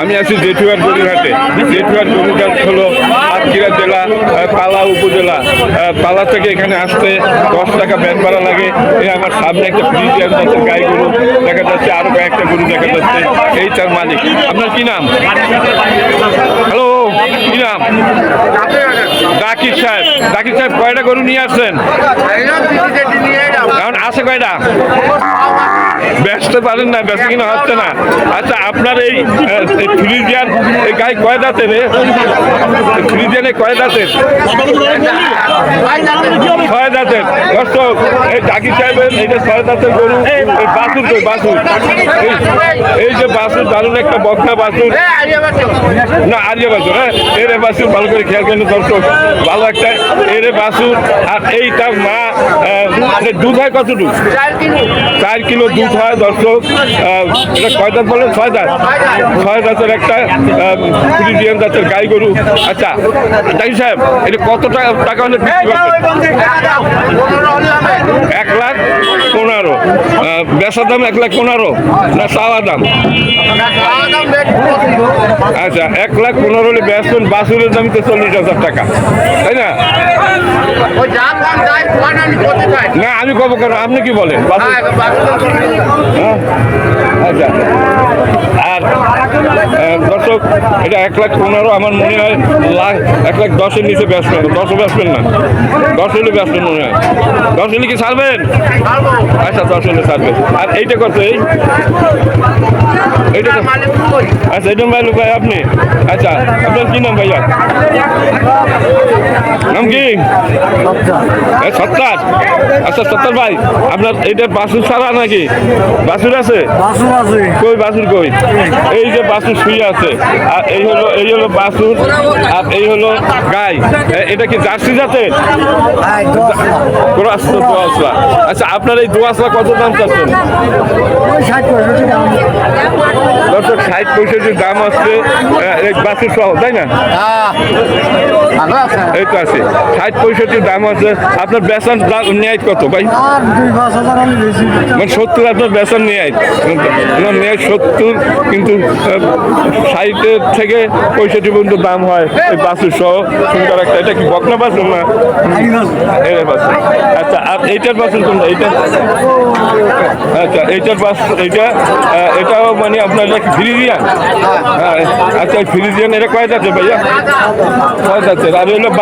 আমি আছি জেঠুয়ার গরুঘাটে জেঠুয়ার গরুঘাট হলো সাতক্ষীরা জেলা পালা উপজেলা। পালা থেকে এখানে আসতে দশ টাকা ব্যান ভাড়া লাগে। এই আমার সামনে একটা ফ্রিজ যাচ্ছে গাই গরু দেখা যাচ্ছে আরও কয়েকটা গরু দেখা যাচ্ছে। এই তার মালিক। আপনার কি নাম? হ্যালো কি নাম? জাকির সাহেব। জাকির সাহেব কয়টা গরু নিয়ে আসছেন? এখন আছে কয়টা? ব্যস্ত পারেন না ব্যস্ত কিনা হচ্ছে না। আচ্ছা আপনার এই ফ্রিজিয়ান এই গাই কয় দাঁতের রে? ফ্রিজিয়ানে কয় দাঁতের? ছয় দাঁতের। দর্শক এই ডাকি সাহেবের এই যে ছয় দাঁতের গরু এই বাসুর কই বাসুর এই- যে বাসুর দারুণ একটা বকনা বাসুর না আরিয়া বাসুর হ্যাঁ এরে বাসুর ভালো করে খেয়াল করেন দর্শক ভালো একটা এরে বাসুর আর এই তার মা দুধ হয় কতটুকু? চার কিলো দুধ হয়। দর্শক আহ, এটা কয় দাঁত বলেন ছয় দাঁত ছয় দাঁতের একটা ফ্রিজিয়ান জাতের গাই গরু। আচ্ছা তাই সাহেব এটা কত টাকা টাকা হলে এক লাখ পনেরো আহ, বেচার দাম এক লাখ পনেরো। না সাওয়া দাম। আচ্ছা এক লাখ পনেরো হলে বেসন বাসুরের দাম তো চল্লিশ হাজার টাকা। তাই না? না আমি কব কেন আপনি কি বলেন? হ্যাঁ? আচ্ছা আর আহ, দর্শক এটা এক লাখ পনেরো আমার মনে হয় লাখ এক লাখ দশের নিচে বেচবেন দশও বেচবেন না। দশ হলে বেচবেন মনে হয়। দশ হলে কি ছাড়বেন? আচ্ছা দশ হলে ছাড়বেন। আর এইটা কত এই? এইটা আচ্ছা এটা ভাই ভাই আপনি। আচ্ছা আপনার কি নাম ভাইয়া? নাম কি? সত্তার। আচ্ছা সত্তার ভাই আপনার এটা বাসুর ছাড়া নাকি? বাসুর আছে? বাসুর আছে। কই বাসুর কই? এই যে বাসুর শুয়ে আছে, আর এই হলো এই হলো বাসুর আর এই হলো গাই। এটা কি জার্সি জাতের? আচ্ছা আপনার এই দোয়াশলা কত দাম চাচ্ছেন? ষাট পঁয়ষট্টি দাম আসছে বাসুর সহ তাই না? এই তো আছে। ষাট পঁয়ষট্টির দাম আছে। আপনার বেসান ন্যায় কত ভাই? মানে সত্তর আপনার বেতন নিয়ে ন্যায় সত্তর কিন্তু ষাটের থেকে পঁয়ষট্টি পর্যন্ত দাম হয় এই বাসুর সহ। সুন্দর একটা এটা কি বকনা বাসুর না? আড়ি বাসুর। আচ্ছা আর এইটার বাসুর কোনটা? এইটা? আচ্ছা এইটার বাস এইটা এটাও মানে আপনার এটা কি ফ্রিজিয়ান? হ্যাঁ। আচ্ছা ফ্রিজিয়ান এটা কয় যাচ্ছে ভাইয়া? কয় যাচ্ছে আর হলো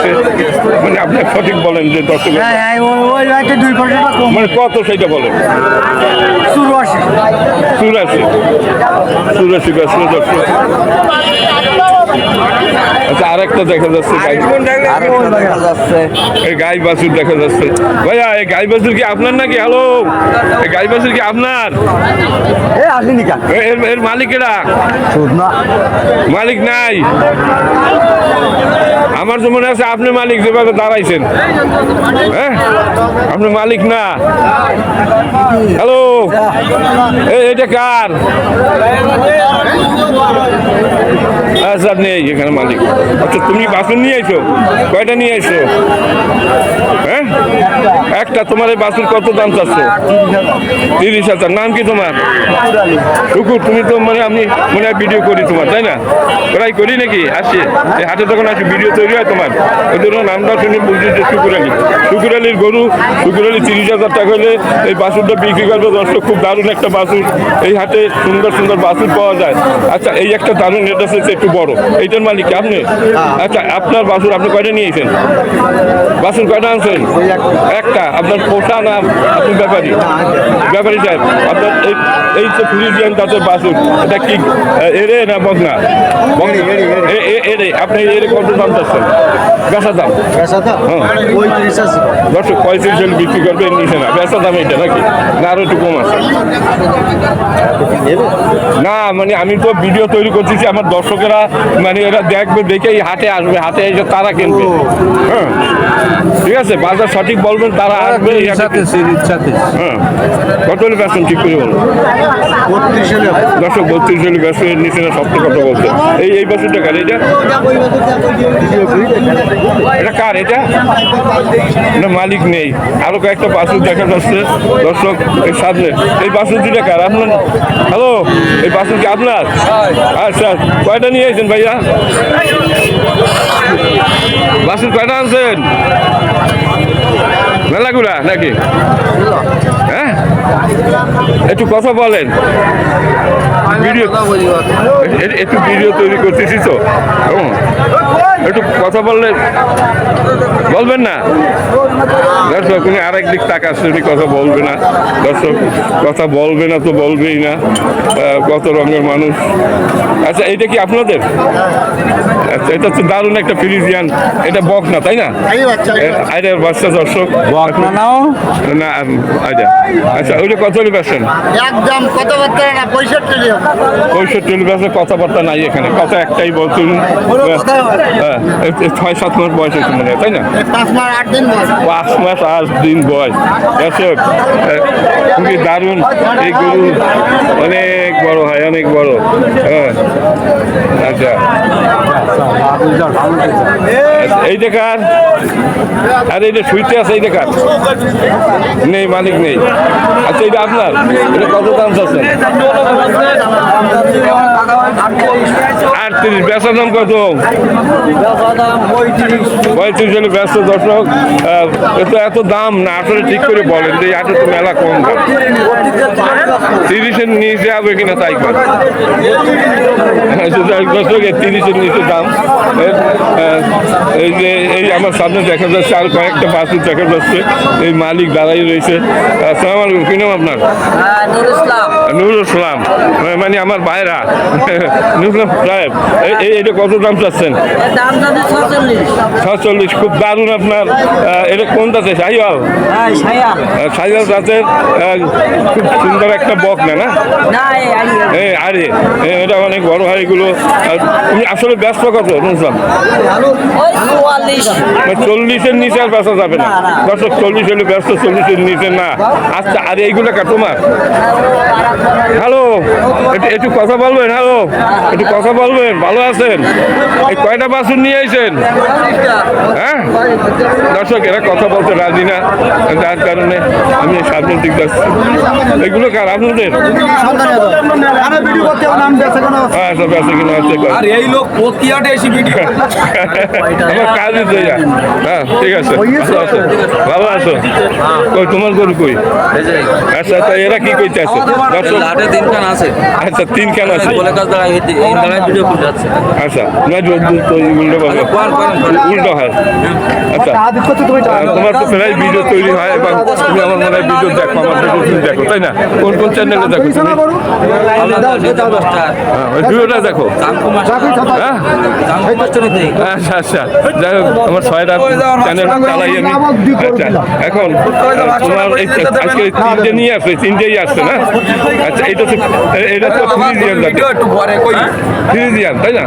চাইছে মানে আপনি সঠিক বলেন যে দর্শক হ্যাঁ হ্যাঁ মানে কত সেটা বলেন? চুরাশি। চুরাশি চুরাশি বেসলো দর্শক। আচ্ছা আরেকটা দেখা যাচ্ছে এই গাই বাছুর দেখা যাচ্ছে। ভাইয়া এই গাই বাছুর কি আপনার নাকি? হ্যালো এই গাই বাছুর কি আপনার? এ আসেনি কেন? এর এর মালিকেরা মালিক নাই? আমার তো মনে আছে, আপনি মালিক যেভাবে দাঁড়াইছেন। হ্যাঁ? আপনি মালিক না। হ্যালো? এটা কার? আচ্ছা নেই এখানে মালিক। আচ্ছা তুমি বাসন নিয়ে আইছো? কয়টা নিয়ে আইছো? হ্যাঁ? একটা তোমার এই বাসুর কত দাম চাচ্ছ? তিরিশ হাজার। নাম কি তোমার? টুকুর তুমি তো মানে আমি মনে হয় ভিডিও করি তোমার, তাই না? ওরাই করি নাকি? আসি। হাটে যখন আসি ভিডিও তৈরি হয় তোমার। ওই জন্য নামটা শুনে বুঝছি যে শুকুর আলী শুকুর আলীর গরু শুকুর আলী তিরিশ হাজার টাকা হলে এই বাসুরটা বিক্রি করবে। দর্শক খুব দারুণ একটা বাসুর। এই হাটে সুন্দর সুন্দর বাসুর পাওয়া যায়। আচ্ছা এই একটা দারুণ এটা হচ্ছে একটু বড়। এইটার মালিক আপনি? আচ্ছা আপনার বাসুর আপনি কয়টা নিয়েছেন? বাসুর কয়টা আনছেন? একটা। আপনার পোষা না আপনি ব্যাপারী? ব্যাপারী সাহেব আপনার এই এই যে ফ্রিজিয়ান জাতের বাসুর এটা কি এরে না বগনা এরে আপনি এরে কত দাম চাচ্ছেন বেচা দাম। তো হ্যাঁ। পঁয়ত্রিশ আছে। দর্শক পঁয়ত্রিশ হলে বিক্রি করবে নিচে না। বেচা দাম এটা নাকি? না আরও একটু কম আছে। না মানে আমি তো ভিডিও তৈরি করতেছি আমার দর্শকেরা মানে এরা দেখবে দেখে এই হাটে আসবে হাটে এসে তারা কিনবে। হ্যাঁ। ঠিক আছে বাজার সঠিক বলবেন তারা আসবে হ্যাঁ। কত হলে বেচছেন ঠিক করে বলুন। দর্শক বত্রিশ হলে ব্যস্ত নিচে না সত্যি কথা বলছে? এই এই বছরটা কার এটা? এটা কার এটা? না মালিক নেই। আরও কয়েকটা বাসুর দেখা যাচ্ছে। দর্শক, এই সামনে। এই বাসুর দুটা কার? আপনার হ্যালো এই বাসুর কি আপনার? আচ্ছা কয়টা নিয়ে এসেছেন ভাইয়া? বাসুর কয়টা আনছেন? মেলাগুলা নাকি? হ্যাঁ? একটু কথা বলেন। ভিডিও একটু ভিডিও তৈরি করতেছি তো। একটু কথা বললে বলবেন না? দর্শক উনি আরেক দিক টাকা উনি কথা বলবে না। দর্শক, কথা বলবে না তো বলবেই না। কত রঙের মানুষ। আচ্ছা এইটা কি আপনাদের? আচ্ছা এটা তো দারুণ একটা ফ্রিজিয়ান এটা বক না তাই না? আইডার বাচ্চা দর্শক। বক না নাও। না আইডা আচ্ছা। ওইটা কত হলে বেছেন একদম কথাবার্তা না পঁয়ষট্টি পঁয়ষট্টি বেছে কথাবার্তা নাই এখানে কথা একটাই বলছেন হ্যাঁ, এই ছয় সাত মাস বয়স হয়েছে মনে হয় তাই না? পাঁচ মাস আট দিন পাঁচ মাস আট দিন বয়স। দর্শক খুবই দারুণ। এই গরু অনেক বড় হয় অনেক বড়। হ্যাঁ। আচ্ছা। এই দেখার আর এইটা শুইতে আছে, এই দেখার নেই, মালিক নেই। আচ্ছা এইটা আপনার? এটা কত দাম চাচ্ছেন? আটত্রিশ বেচার দাম কত? পঁয়ত্রিশ হলে ব্যস্ত দর্শক এত এত দাম না আসলে ঠিক করে বলেন যে আটে তো মেলা কম দাম তিরিশের নিচে হবে কিনা তাই আচ্ছা, দর্শক তিরিশের নিচে দাম। এই যে এই আমার সামনে দেখা যাচ্ছে আর কয়েকটা বাসুর দেখা যাচ্ছে। এই মালিক দাঁড়াই রয়েছে। আসসালামু আলাইকুম কি নাম আপনার? নুরুল ইসলাম মানে আমার ভাইরা। নুরুল সাহেব এটা কত দাম চাচ্ছেন? ছচল্লিশ খুব দারুণ আপনার এটা কোনটা আছে হ্যাঁ সায়াল শাহিওয়াল। খুব সুন্দর একটা বক না না? আরে এটা অনেক বড় এগুলো। আর তুমি আসলে ব্যস্ত কত ওই চল্লিশের নিচে আর বেচা যাবে না। দর্শক চল্লিশ হলে ব্যস্ত চল্লিশের নিচে না। আচ্ছা আর এইগুলো কা তোমার? হ্যালো একটু একটু কথা বলবেন হ্যালো একটু কথা বলবেন ভালো আছেন? এই কয়টা বাসন নিয়ে আইছেন? হ্যাঁ? দর্শক এরা কথা বলতে রাজি না যার কারণে আমি সামনের দিক যাচ্ছি। এগুলো কার আপনাদের? হ্যাঁ সব আছে কিনা আছে আর এই লোক প্রক্রিয়াটা এসে ভিডিও আমার কাজ হ্যাঁ ঠিক আছে ভালো আছো? কই তোমার গরু কই? আচ্ছা আচ্ছা এরা কি কইতে আছে দর্শক লাটে দিন আছে। আচ্ছা তিন কেন আছে। বলে কাজ দাঁড়ায় এই দাঁড়ায় ভিডিও করে যাচ্ছে। আচ্ছা না তো উল্টো পাবে উল্টো হয়। আচ্ছা আহ, তোমার তো প্রায় ভিডিও তৈরি হয় এবং তুমি আমার মনে হয় ভিডিও দেখো আমার ভিডিও তুমি দেখো তাই না? কোন কোন চ্যানেলে দেখো তুমি? হ্যাঁ, ভিডিওটা দেখো। হ্যাঁ? আচ্ছা আচ্ছা। যাই হোক আমার ছয়টা চ্যানেল চালাই আমি। আচ্ছা এখন তোমার এই আজকে তিনটে নিয়ে আসছে তিনটেই আসছে না? আচ্ছা এটা তো এটা তো ফ্রিজিয়ান জাতি ফ্রিজিয়ান তাই না?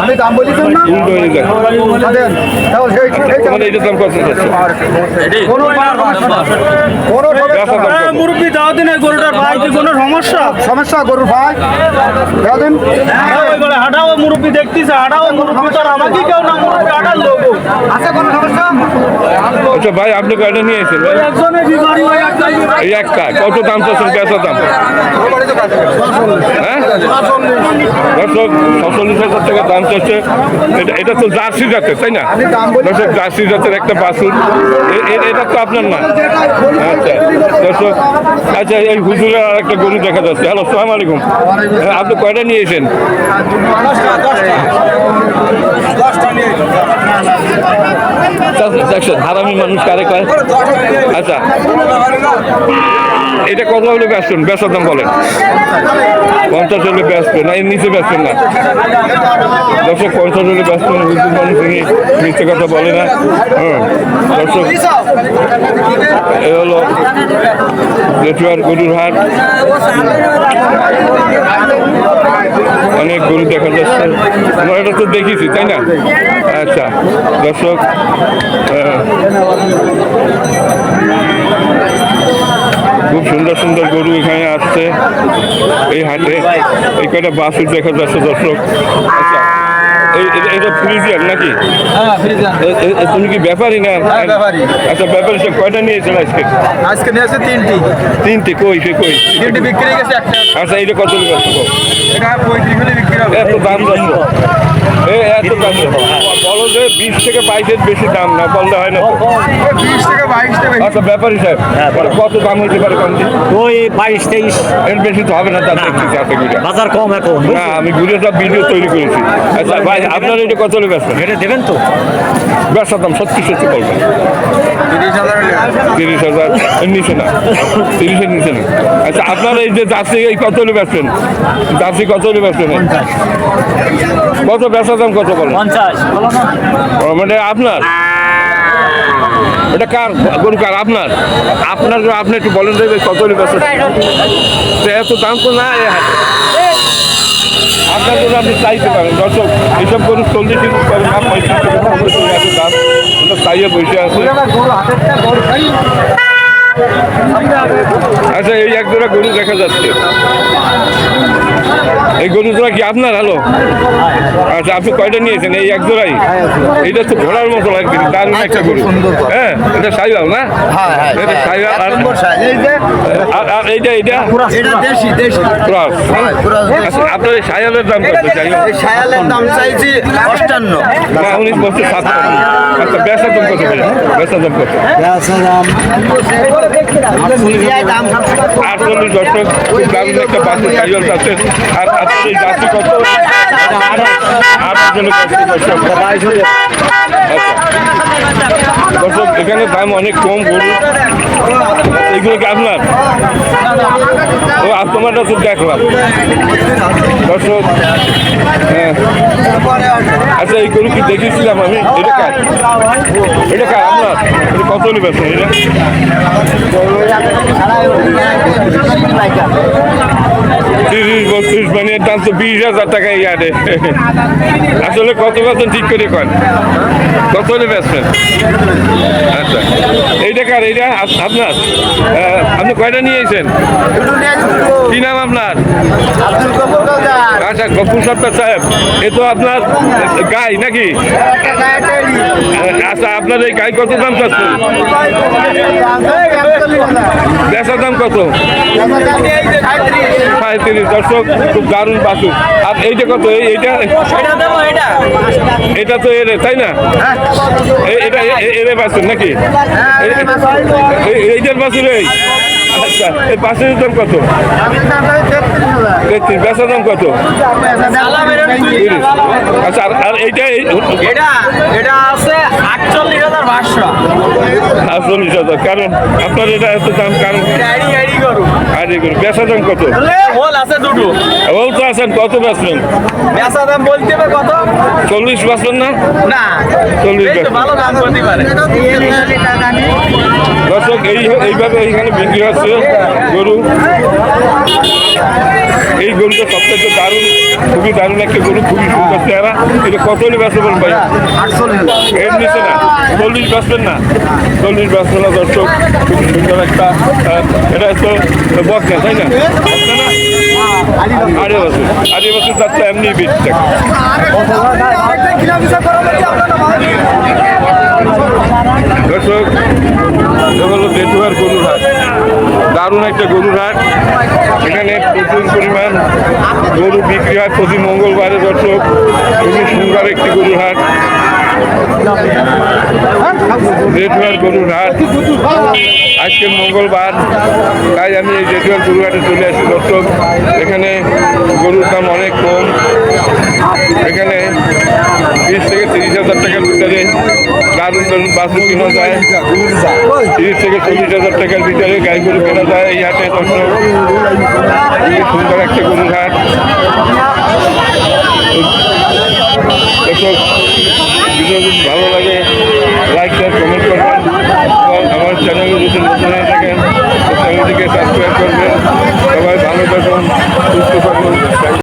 আমি দাম বলেছেন না? উল্টো হয়ে যায় এইটার দাম কত যাচ্ছে? কোনো? মুরব্বী দাও দিন এই গরুটার ভাই কি কোনো সমস্যা? সমস্যা গরুর ভাই দাও দিন বলে হাঁটাও মুরব্বী দেখতেছে হাঁটাও মুরব্বী তো আমাকে কেউ না মুরব্বী হাঁটার লোক আছে কোনো সমস্যা? আচ্ছা ভাই আপনি কয়টা নিয়ে এসেছেন ভাই? একজনের বিমারি হয় একটা। কত দাম চাচ্ছেন? বেচা দাম? হ্যাঁ? দর্শক ছচল্লিশ হাজার টাকা দাম চাচ্ছে। এটা এটা তো জার্সি জাতের তাই না? দর্শক জার্সি জাতের একটা এ- এটা তো আপনার না। আচ্ছা দর্শক আচ্ছা এই হুজুরের আর একটা গরু দেখা যাচ্ছে। হ্যালো সালাম আলাইকুম। হ্যাঁ, আপনি কয়টা নিয়েছেন দেখছেন, হারামি মানুষ কারে কয়? আচ্ছা। এটা কত হলে বেচবেন বেচার দাম বলেন। পঞ্চাশ হলে বেচবেন, না, এর নিচে বেচবেন না। দর্শক, পঞ্চাশ হলে পারেন তিনি মিথ্যে কথা বলে না। হ্যাঁ দর্শক, এ হলো জেঠুয়ার গরুর হাট। অনেক গরু দেখা যাচ্ছে। আমরা এটা তো দেখেছি, তাই না? আচ্ছা দর্শক খুব সুন্দর সুন্দর গরু এখানে আসছে। এই হাটে এই কয়টা বাসুর দেখা যাচ্ছে, দর্শক? আচ্ছা এটা- ফ্রিজিয়ার নাকি? হ্যাঁ তুমি কি ব্যাপারই না? হ্যাঁ, আচ্ছা ব্যাপার সে কয়টা নিয়েছিল আজকে? আজকে নিয়েছে তিনটি। তিনটি কই সে কই? তিনটি বিক্রি গেছে একটা। আচ্ছা এটা কত এটা পঁয়ত্রিশ বিক্রি হবে। এত দাম যাচ্ছে। এত দাম বলো যে বিশ থেকে বাইশের বেশি দাম না বললে হয় না বিশ থেকে বাইশ আচ্ছা ব্যাপারী সাহেব কত দাম হতে পারে ওই বাইশ তেইশ। এর বেশি তো হবে না তার চারটে ঘুরে বাজার কম এখন না আমি ঘুরে সব ভিডিও তৈরি করেছি। আচ্ছা ভাই আপনার এটা কত হলে ব্যস্ত? এটা দেবেন তো। ব্যবসার দাম সত্যি সত্যি বলবেন। তিরিশ হাজার নিচে না তিরিশের নিচে না। আচ্ছা আপনার এই যে জার্সি এই কত হলে বেচবেন জার্সি কত হলে বেচবেন কত ব্যবসার দাম কত বলেন? পঞ্চাশ। মানে আপনার? এটা কার গরু কার? আপনার? আপনার আপনি একটু বলেন দেবে কত হলে তো এত দাম তো না আপনার জন্য আপনি চাইতে পারেন। দর্শক এইসব গরু চল্লিশ করে না পঁয়ত্রিশ দাম। চাইয়ে বসে আছে। আচ্ছা এই এক জোড়া গরু দেখা যাচ্ছে। এই গরু জোড়া কি আপনার? হ্যালো। আচ্ছা আপনি কয়টা নিয়েছেন? এই এক জোড়াই? এটা তো ঘোড়ার মতো লাগবে দারুণ একটা গরু। হ্যাঁ এটা সাইবাল না? এটা সাইবাল আর আর- আর এইটা এইটা? দেশি দেশি। ক্রস। আচ্ছা আপনার এই দাম কত? দাম চাইছি অষ্টান্ন। না উনিশ বছর আচ্ছা দাম কত দাম কত? আটচল্লিশ দশক খুব দারুণ একটা বাসের সাইকেল আছে আর কত? আচ্ছা। দর্শক এখানে দাম অনেক কম গরু। এগুলো কি আপনার? তোমারটা তো দেখলাম। দর্শক হ্যাঁ। আচ্ছা এই গরু কি দেখেছিলাম আমি? এটা কার? এটা কার? আপনার? এটা কত নেবে এটা? তিরিশ বত্রিশ মানে দাম তো বিশ হাজার টাকা ইয়ারে আসলে কত বেতন ঠিক করে কন? কত হলে আচ্ছা এইটা কার? এইটা আপনার? আপনি কয়টা নিয়েছেন কি নাম আপনার? আচ্ছা গফুর সত্তার সাহেব এ তো আপনার গাই নাকি? আচ্ছা আপনার এই গাই কত দাম চাচ্ছেন? বেচার দাম কত? সাঁত্রিশ দর্শক খুব দারুণ বাসু আর এইটা কত? এই এইটা এটা। তো এরে তাই না? এ- এটা এরে বাসুর নাকি? এ- এইটার বাসুর এই? আচ্ছা এই দাম কত? তেত্রিশ। বেচার দাম কত? আচ্ছা আর- এইটা এই- এটা এটা আছে আটচল্লিশ হাজার পাঁচশো। আটচল্লিশ হাজার। কারণ আপনার এটা এত দাম কারণ গাড়ি গাড়ি করু আর দাম কত? হোল আছে দুটো। বলতে আছেন কত বেচবেন বেচা দাম বলতে কত? চল্লিশ বেচবেন না? না। চল্লিশ ভালো দাম করতে পারে। দর্শক, এই এইভাবে এইখানে বিক্রি হচ্ছে গরু। এই গরুটা সবথেকে দারুণ, খুবই দারুণ একটা গরু, খুবই সুন্দর চেহারা। এটা কত হলে ব্যস্ত বলুন ভাই? এর নিচে না, চল্লিশ বেচবেন না। চল্লিশ বেচবেন না দর্শক খুব সুন্দর একটা এটা তো তাই না? বকনা না? আড়ে বছর আড়ে বছর তার তো এমনি বেশি দর্শক হলো বেতুয়ার গরুর হাট দারুণ একটা গরুর হাট এখানে প্রচুর পরিমাণ গরু বিক্রি হয়। প্রতি মঙ্গলবারে দর্শক, খুবই সুন্দর একটি গরুর হাট বেতুয়ার গরুর হাট আজকে মঙ্গলবার, তাই আমি এই বেতুয়ার গরুর হাটে চলে আসি দর্শক। এখানে গরুর দাম অনেক কম। এখানে গাভিন গরুর কেনা যায়, তিরিশ থেকে চল্লিশ হাজার টাকার ভিতরে গাই গরু কেনা যায় এই হাটে সুন্দর একটা গরুর হাট ভালো লাগে লাইক শেয়ার কমেন্ট করবেন, এবং আমার চ্যানেলে যদি নতুন হয়ে থাকেন চ্যানেলটিকে সাবস্ক্রাইব করবেন। সবাই ভালো থাকুন, সুস্থ থাকুন।